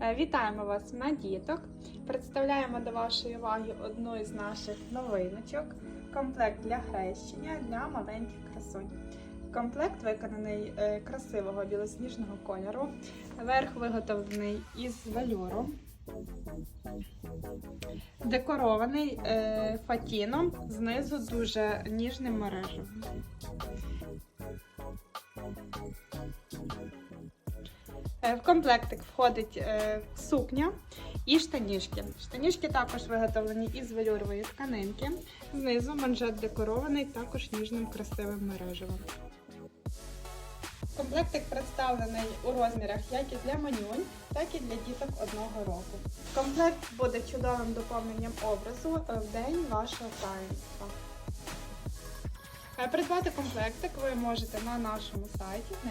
Е, Вітаємо вас на діток. Представляємо до вашої уваги одну із наших новиночок. Комплект для хрещення для маленьких красунь. Комплект виконаний е, красивого білосніжного кольору. Верх виготовлений із вельору. Декорований е, фатіном, знизу дуже ніжним мережевим. Е, В комплектик входить е, сукня і штанішки. Штанішки також виготовлені із велюрової тканинки. Знизу манжет декорований також ніжним красивим мережевим. Комплектик представлений у розмірах як і для манюнь, так і для діток одного року. Комплект буде чудовим доповненням образу е, в день вашого таїнства. Придбати комплектик ви можете на нашому сайті на